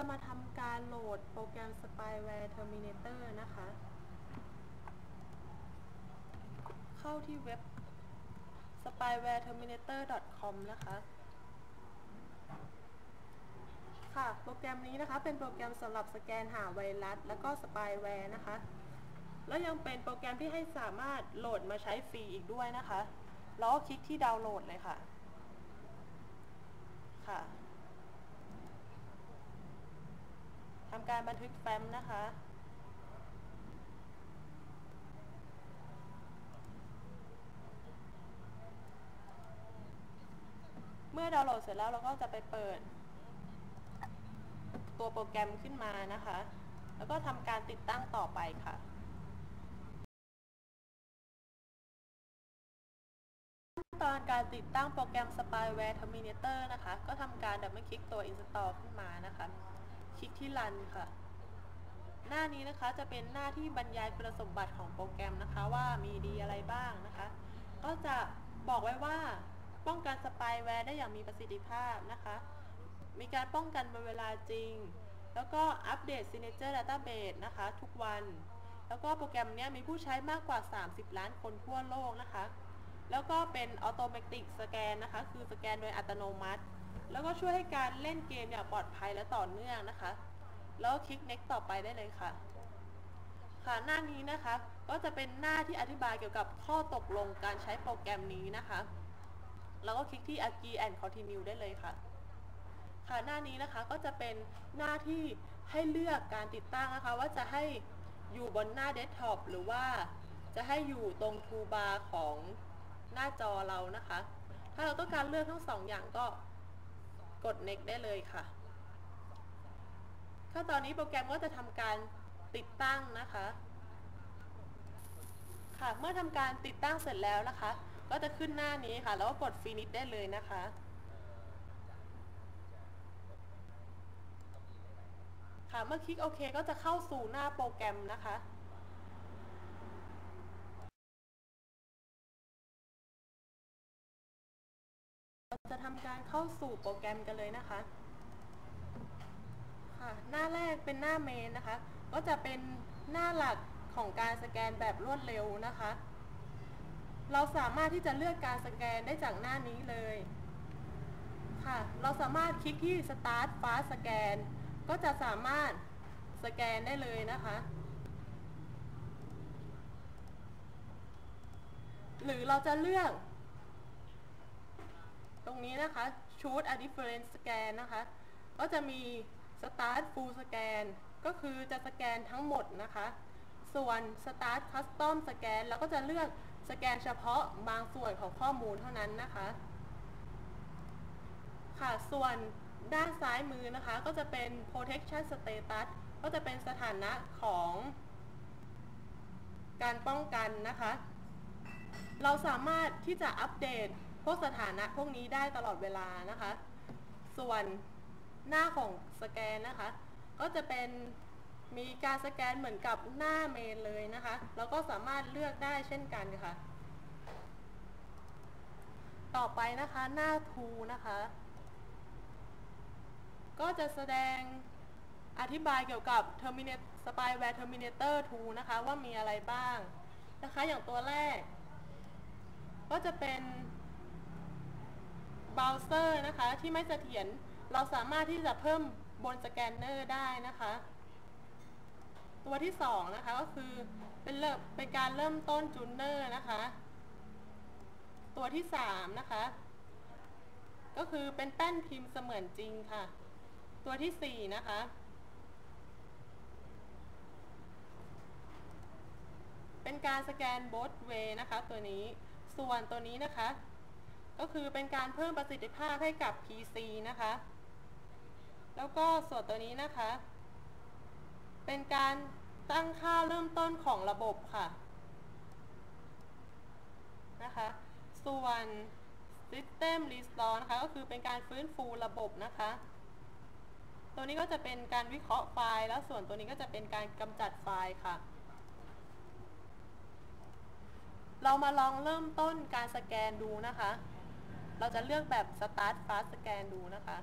จะมาทำการโหลดโปรแกรม Spyware Terminator นะคะ เข้าที่เว็บ spywareterminator.com นะคะ ค่ะ โปรแกรมนี้นะคะ เป็นโปรแกรมสำหรับสแกนหาไวรัส แล้วก็สปายแวร์นะคะ แล้วยังเป็นโปรแกรมที่ให้สามารถโหลดมาใช้ฟรีอีกด้วยนะคะ แล้วคลิกที่ดาวน์โหลดเลยค่ะ ค่ะ ทำ การบันทึกแฟ้มนะคะ เมื่อดาวน์โหลดเสร็จแล้วเราก็จะไปเปิด ตัวโปรแกรมขึ้นมานะคะ แล้วก็ทำการติดตั้งต่อไปค่ะขั้นตอนการติดตั้งโปรแกรม Spyware Terminator นะคะ ก็ทำการดับเบิลคลิกตัว Install ขึ้นมานะคะ คลิกที่ Run ค่ะ หน้านี้นะคะจะเป็นหน้าที่บรรยายคุณสมบัติของโปรแกรมนะคะ ว่ามีดีอะไรบ้างนะคะ ก็จะบอกไว้ว่าป้องกันสปายแวร์ได้อย่างมีประสิทธิภาพนะคะ มีการป้องกันบนเวลาจริง แล้วก็อัปเดต Signature Database นะคะ ทุกวัน แล้วก็โปรแกรมนี้มีผู้ใช้มากกว่า 30 ล้านคนทั่วโลกนะคะ แล้วก็เป็น Automatic Scan นะคะ คือสแกนโดยอัตโนมัติ แล้วก็ช่วยให้การเล่นเกมอย่างปลอดภัยและต่อเนื่องนะคะ แล้วคลิก next ต่อไปได้เลยค่ะ ค่ะหน้านี้นะคะ ก็จะเป็นหน้าที่อธิบายเกี่ยวกับข้อตกลงการใช้โปรแกรมนี้นะคะ แล้วก็คลิกที่ agree and continue ได้เลยค่ะ ค่ะหน้านี้นะคะก็จะเป็นหน้าที่ให้เลือกการติดตั้งนะคะ ว่าจะให้อยู่บนหน้าเดสก์ท็อปหรือว่าจะให้อยู่ตรงทูบาร์ของหน้าจอเรานะคะ ถ้าเราต้องการเลือกทั้งสองอย่างก็ กด next ได้เลยค่ะขั้นตอนนี้โปรแกรมก็จะทำการติดตั้งนะคะ ค่ะเมื่อทำการติดตั้งเสร็จแล้วนะคะ ก็จะขึ้นหน้านี้ค่ะ แล้วก็กด finish ได้เลยนะคะค่ะเมื่อคลิกโอเคก็จะเข้าสู่หน้าโปรแกรมนะคะ ทำการเข้าสู่โปรแกรมกันเลยนะคะค่ะหน้าแรกเป็นหน้าเมนนะคะ ก็จะเป็นหน้าหลักของการสแกนแบบรวดเร็วนะคะ เราสามารถที่จะเลือกการสแกนได้จากหน้านี้เลยค่ะ เราสามารถคลิกที่ Start Fast Scan ก็จะสามารถสแกนได้เลยนะคะ หรือเราจะเลือก ตรงนี้นะคะ Choose a different scan นะคะ ก็จะมี Start Full Scan ก็คือจะสแกนทั้งหมดนะคะ ส่วน Start Custom Scan เราก็จะเลือกสแกนเฉพาะบางส่วนของข้อมูลเท่านั้นนะคะ ค่ะ ส่วนด้านซ้ายมือนะคะ ก็จะเป็น protection status ก็จะเป็นสถานะของการป้องกันนะคะ เราสามารถที่จะอัปเดต วกสถานะพวกนี้ได้ตลอดเวลานะคะ ส่วนหน้าของสแกนนะคะ ก็จะเป็นมีการสแกนเหมือนกับหน้าเมนเลยนะคะ แล้วก็สามารถเลือกได้เช่นกันค่ะ ต่อไปนะคะหน้า to นะคะ ก็จะแสดงอธิบายเกี่ยวกับ Terminator Spyware Terminator 2 นะคะ ว่ามีอะไรบ้างนะคะ อย่างตัวแรก ก็จะเป็น เบราว์เซอร์นะคะที่ไม่เสถียรเราสามารถที่จะเพิ่มบนสแกนเนอร์ได้นะคะ ตัวที่สองนะคะก็คือเป็นเริ่มเป็นการเริ่มต้นจูนเนอร์นะคะ ตัวที่สามนะคะ ก็คือเป็นแป้นพิมพ์เสมือนจริงค่ะ ตัวที่สี่นะคะเป็นการสแกนบ o ทเวย์นะคะตัวนี้ส่วนตัวนี้นะคะ ก็คือเป็นการเพิ่มประสิทธิภาพให้กับ PC นะคะ แล้วก็ส่วนตัวนี้นะคะ เป็นการตั้งค่าเริ่มต้นของระบบค่ะนะคะ ส่วน System Restore นะคะ ก็คือเป็นการฟื้นฟูระบบนะคะ ตัวนี้ก็จะเป็นการวิเคราะห์ไฟล์ แล้วส่วนตัวนี้ก็จะเป็นการกำจัดไฟล์ค่ะ เรามาลองเริ่มต้นการสแกนดูนะคะ เราจะเลือกแบบ Start Fast Scan ดูนะคะ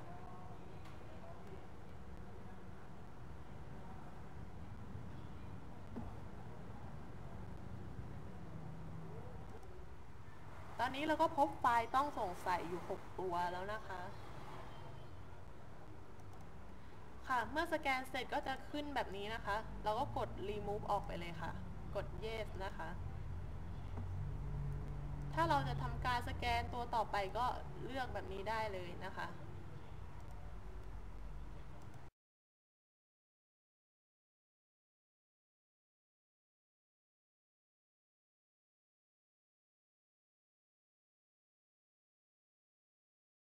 ตอนนี้เราก็พบไฟล์ต้องสงสัยอยู่ 6 ตัวแล้วนะคะ ค่ะ เมื่อสแกนเสร็จก็จะขึ้นแบบนี้นะคะ เราก็กด remove ออกไปเลยค่ะ กด yes นะคะ ถ้าเราจะทำการสแกนตัวต่อไปก็เลือกแบบนี้ได้เลยนะคะ